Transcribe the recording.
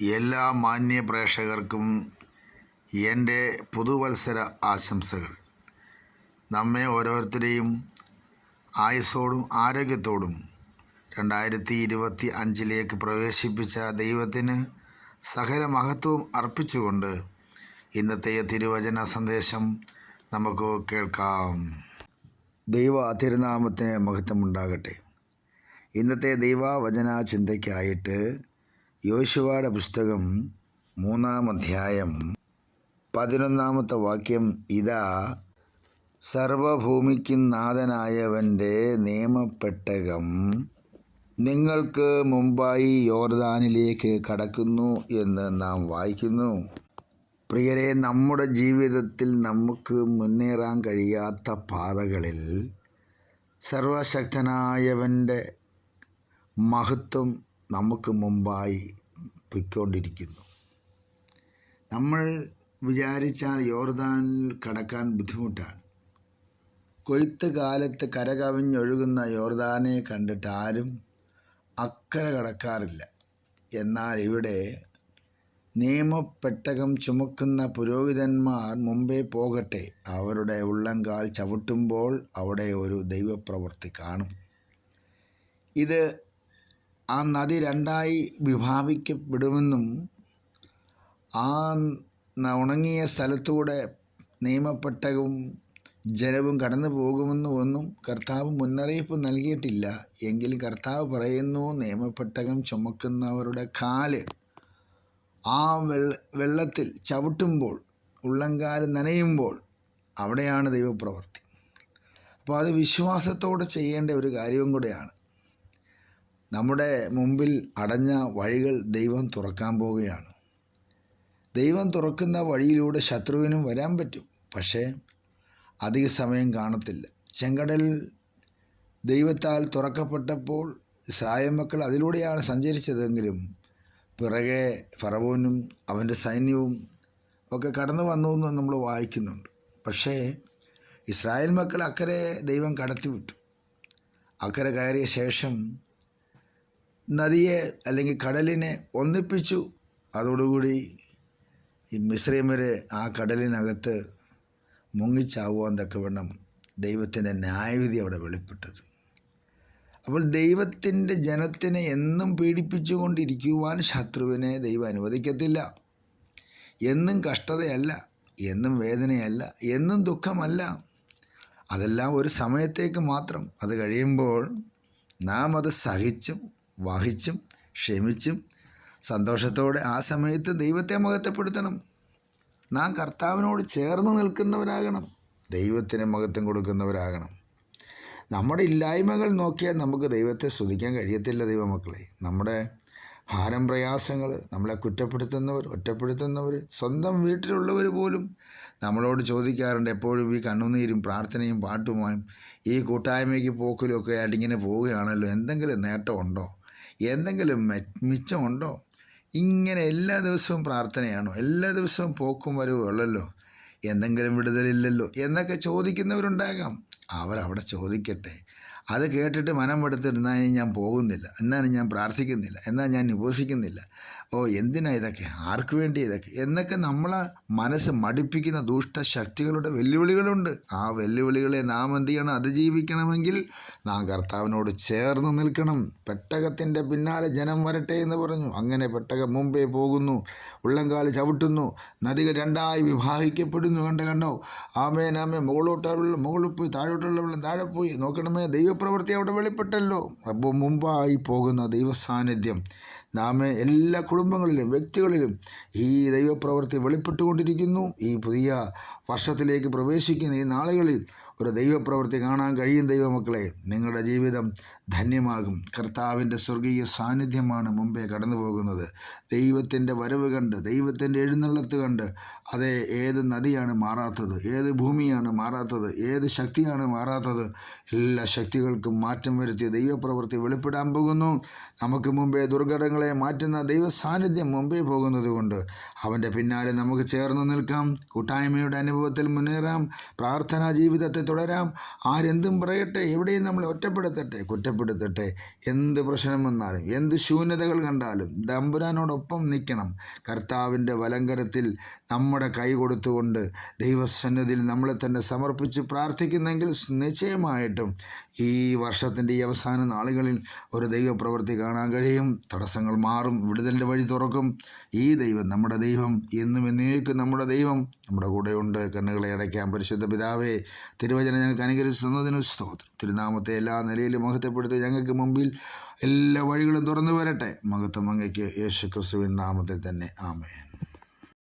എല്ലാ മാന്യ പ്രേക്ഷകർക്കും എന്റെ പുതുവത്സര ആശംസകൾ. നമ്മെ ഓരോരുത്തരെയും ആയുസോടും ആരോഗ്യത്തോടും രണ്ടായിരത്തി ഇരുപത്തി അഞ്ചിലേക്ക് പ്രവേശിപ്പിച്ച ദൈവത്തിന് സകല മഹത്വവും അർപ്പിച്ചുകൊണ്ട് ഇന്നത്തെ തിരുവചന സന്ദേശം നമുക്ക് കേൾക്കാം. ദൈവ തിരുനാമത്തിന് മഹത്വമുണ്ടാകട്ടെ. ഇന്നത്തെ ദൈവവചന ചിന്തയ്ക്കായിട്ട് യോശുവയുടെ പുസ്തകം മൂന്നാം അധ്യായം പതിനൊന്നാമത്തെ വാക്യം ഇതാ സർവഭൂമിക്കും നാഥനായവന്റെ നിയമപ്പെട്ടകം നിങ്ങൾക്ക് മുമ്പായി യോർദാനിലേക്ക് കടക്കുന്നു എന്ന് നാം വായിക്കുന്നു. പ്രിയരെ നമ്മുടെ ജീവിതത്തിൽ നമുക്ക് മുന്നേറാൻ കഴിയാത്ത പാതകളിൽ സർവശക്തനായവന്റെ മഹത്വം നമുക്ക് മുമ്പായി പൊയ്ക്കൊണ്ടിരിക്കുന്നു. നമ്മൾ വിചാരിച്ചാൽ യോർദാനിൽ കടക്കാൻ ബുദ്ധിമുട്ടാണ്. കൊയ്ത്ത് കാലത്ത് കരകവിഞ്ഞൊഴുകുന്ന യോർദാനെ കണ്ടിട്ട് ആരും അക്കരെ കടക്കാറില്ല. എന്നാൽ ഇവിടെ നിയമപ്പെട്ടകം ചുമക്കുന്ന പുരോഹിതന്മാർ മുമ്പേ പോകട്ടെ അവരുടെ ഉള്ളങ്കാൽ ചവിട്ടുമ്പോൾ അവിടെ ഒരു ദൈവപ്രവൃത്തി കാണും. ഇത് ആ നദി രണ്ടായി വിഭാവിക്കപ്പെടുമെന്നും ആ ഉണങ്ങിയ സ്ഥലത്തൂടെ നിയമപ്പെട്ടകവും ജനവും കടന്നു പോകുമെന്നും ഒന്നും കർത്താവ് മുന്നറിയിപ്പ് നൽകിയിട്ടില്ല. എങ്കിൽ കർത്താവ് പറയുന്നു നിയമപ്പെട്ടകം ചുമക്കുന്നവരുടെ കാൽ ആ വെള്ളത്തിൽ ചവിട്ടുമ്പോൾ ഉള്ളംകാൽ നനയുമ്പോൾ അവിടെയാണ് ദൈവപ്രവൃത്തി. അപ്പോൾ അത് വിശ്വാസത്തോടെ ചെയ്യേണ്ട ഒരു കാര്യവും കൂടെയാണ്. നമ്മുടെ മുമ്പിൽ അടഞ്ഞ വഴികൾ ദൈവം തുറക്കാൻ പോവുകയാണ്. ദൈവം തുറക്കുന്ന വഴിയിലൂടെ ശത്രുവിനും വരാൻ പറ്റും. പക്ഷേ അധിക സമയം കാണത്തില്ല. ചെങ്കടൽ ദൈവത്താൽ തുറക്കപ്പെട്ടപ്പോൾ ഇസ്രായേൽ മക്കൾ അതിലൂടെയാണ് സഞ്ചരിച്ചതെങ്കിലും പിറകെ ഫറവോനും അവന്റെ സൈന്യവും ഒക്കെ കടന്നു വന്നു എന്ന് നമ്മൾ വായിക്കുന്നുണ്ട്. പക്ഷേ ഇസ്രായേൽ മക്കൾ അക്കരെ ദൈവം കടത്തിവിട്ടു. അക്കരെ കയറിയ ശേഷം നദിയെ അല്ലെങ്കിൽ കടലിനെ ഒന്നിപ്പിച്ചു. അതോടുകൂടി ഈ മിശ്രീമർ ആ കടലിനകത്ത് മുങ്ങിച്ചാവുവാൻ തക്കവണ്ണം ദൈവത്തിന്റെ ന്യായവിധി അവിടെ വെളിപ്പെട്ടത്. അപ്പോൾ ദൈവത്തിന്റെ ജനത്തിനെ എന്നും പീഡിപ്പിച്ചുകൊണ്ടിരിക്കുവാൻ ശത്രുവിനെ ദൈവം അനുവദിക്കത്തില്ല. എന്നും കഷ്ടതയല്ല എന്നും വേദനയല്ല എന്നും ദുഃഖമല്ല. അതെല്ലാം ഒരു സമയത്തേക്ക് മാത്രം. അത് കഴിയുമ്പോൾ നാം അത് സഹിച്ചും വഹിച്ചും ക്ഷമിച്ചും സന്തോഷത്തോടെ ആ സമയത്ത് ദൈവത്തെ മഹത്വപ്പെടുത്തണം. നാം കർത്താവിനോട് ചേർന്ന് നിൽക്കുന്നവരാകണം. ദൈവത്തിന് മഹത്വം കൊടുക്കുന്നവരാകണം. നമ്മുടെ ഇല്ലായ്മകൾ നോക്കിയാൽ നമുക്ക് ദൈവത്തെ സ്തുതിക്കാൻ കഴിയത്തില്ല ദൈവമക്കളെ. നമ്മുടെ ഭാരം പ്രയാസങ്ങൾ നമ്മളെ കുറ്റപ്പെടുത്തുന്നവർ ഒറ്റപ്പെടുത്തുന്നവർ സ്വന്തം വീട്ടിലുള്ളവർ പോലും നമ്മളോട് ചോദിക്കാറുണ്ട് എപ്പോഴും ഈ കണ്ണുനീരും പ്രാർത്ഥനയും പാട്ടുമായും ഈ കൂട്ടായ്മയ്ക്ക് പോക്കലും ഒക്കെ ആയിട്ട് ഇങ്ങനെ പോവുകയാണല്ലോ. എന്തെങ്കിലും നേട്ടമുണ്ടോ എന്തെങ്കിലും മിച്ചമുണ്ടോ? ഇങ്ങനെ എല്ലാ ദിവസവും പ്രാർത്ഥനയാണോ? എല്ലാ ദിവസവും പോക്കും വരവും ഉള്ളല്ലോ? എന്തെങ്കിലും വിടുതലില്ലല്ലോ? എന്നൊക്കെ ചോദിക്കുന്നവരുണ്ടാകാം. അവരവിടെ ചോദിക്കട്ടെ. അത് കേട്ടിട്ട് മനം എടുത്തിരുന്നാൽ ഞാൻ പോകുന്നില്ല. എന്നാണ് ഞാൻ പ്രാർത്ഥിക്കുന്നില്ല. എന്നാൽ ഞാൻ ഉപസിക്കുന്നില്ല ഓ എന്തിനാ ഇതൊക്കെ? ആർക്ക് വേണ്ടി ഇതൊക്കെ? എന്നൊക്കെ നമ്മളെ മനസ്സ് മടിപ്പിക്കുന്ന ദുഷ്ടശക്തികളുടെ വെല്ലുവിളികളുണ്ട്. ആ വെല്ലുവിളികളെ നാം എന്ത് ചെയ്യണം? അതിജീവിക്കണമെങ്കിൽ നാം കർത്താവിനോട് ചേർന്ന് നിൽക്കണം. പെട്ടകത്തിന്റെ പിന്നാലെ ജനം വരട്ടെ എന്ന് പറഞ്ഞു. അങ്ങനെ പെട്ടകം മുമ്പേ പോകുന്നു. ഉള്ളംകാൽ ചവിട്ടുന്നു. നദികൾ രണ്ടായി വിഭാഗിക്കപ്പെടുന്നു. കണ്ട കണ്ടോ? ആമേനാമേ ആമേ മുകളോട്ടുള്ള മുകളിപ്പ് മുകളിൽ വെള്ളം താഴെ പോയി. നോക്കണമേ ദൈവപ്രവൃത്തി അവിടെ വെളിപ്പെട്ടല്ലോ. അപ്പോൾ മുമ്പായി പോകുന്ന ദൈവസാന്നിധ്യം. നാം എല്ലാ കുടുംബങ്ങളിലും വ്യക്തികളിലും ഈ ദൈവപ്രവൃത്തി വെളിപ്പെട്ടുകൊണ്ടിരിക്കുന്നു. ഈ പുതിയ വർഷത്തിലേക്ക് പ്രവേശിക്കുന്ന ഈ നാളുകളിൽ ഒരു ദൈവപ്രവൃത്തി കാണാൻ കഴിയും ദൈവമക്കളെ. നിങ്ങളുടെ ജീവിതം ധന്യമാകും. കർത്താവിന്റെ സ്വർഗീയ സാന്നിധ്യമാണ് മുമ്പേ കടന്നു പോകുന്നത് ദൈവത്തിന്റെ വരവ് കണ്ട് ദൈവത്തിന്റെ എഴുന്നള്ളത്ത് കണ്ട് അതേ ഏത് നദിയാണ് മാറാത്തത് ഏത് ഭൂമിയാണ് മാറാത്തത് ഏത് ശക്തിയാണ് മാറാത്തത്? എല്ലാ ശക്തികൾക്കും മാറ്റം വരുത്തി ദൈവപ്രവൃത്തി വെളിപ്പെടാൻ പോകുന്നു. നമുക്ക് മുമ്പേ ദുർഘടങ്ങളെ മാറ്റുന്ന ദൈവ സാന്നിധ്യം മുമ്പേ പോകുന്നത് കൊണ്ട് അവന്റെ പിന്നാലെ നമുക്ക് ചേർന്ന് നിൽക്കാം. കൂട്ടായ്മയുടെ അനുഭവത്തിൽ മുന്നേറാം. പ്രാർത്ഥനാ ജീവിതത്തെ തുടരാം. ആരെന്തും പറയട്ടെ എവിടെയും നമ്മളെ ഒറ്റപ്പെടുത്തട്ടെ കുറ്റപ്പെടുത്തട്ടെ. എന്ത് പ്രശ്നം വന്നാലും എന്ത് ശൂന്യതകൾ കണ്ടാലും ദമ്പുരാനോടൊപ്പം നിൽക്കണം. കർത്താവിന്റെ വലങ്കരത്തിൽ നമ്മുടെ കൈ കൊടുത്തുകൊണ്ട് ദൈവസന്നിധിയിൽ നമ്മളെ തന്നെ സമർപ്പിച്ച് പ്രാർത്ഥിക്കുന്നെങ്കിൽ നിശ്ചയമായിട്ടും ഈ വർഷത്തിന്റെ ഈ അവസാന നാളുകളിൽ ഒരു ദൈവപ്രവൃത്തി കാണാൻ കഴിയും. തടസ്സങ്ങൾ മാറും. വിടുതലിന്റെ വഴി തുറക്കും. ഈ ദൈവം നമ്മുടെ ദൈവം. എന്നും എന്നേക്കും നമ്മുടെ ദൈവം നമ്മുടെ കൂടെയുണ്ട്. കണ്ണുകളെ അടയ്ക്കാൻ പരിശുദ്ധ പിതാവേ തിരുവചനം ഞങ്ങൾക്ക് അനുകരിച്ചു തന്നതിന് സ്തോത്രം. തിരുനാമത്തെ എല്ലാ നിലയിലും മഹത്വപ്പെടുത്തി ഞങ്ങൾക്ക് മുമ്പിൽ എല്ലാ വഴികളും തുറന്നു വരട്ടെ. മഹത്വം അങ്ങയ്ക്ക് യേശു ക്രിസ്തുവിൻ നാമത്തിൽ തന്നെ. ആമേൻ.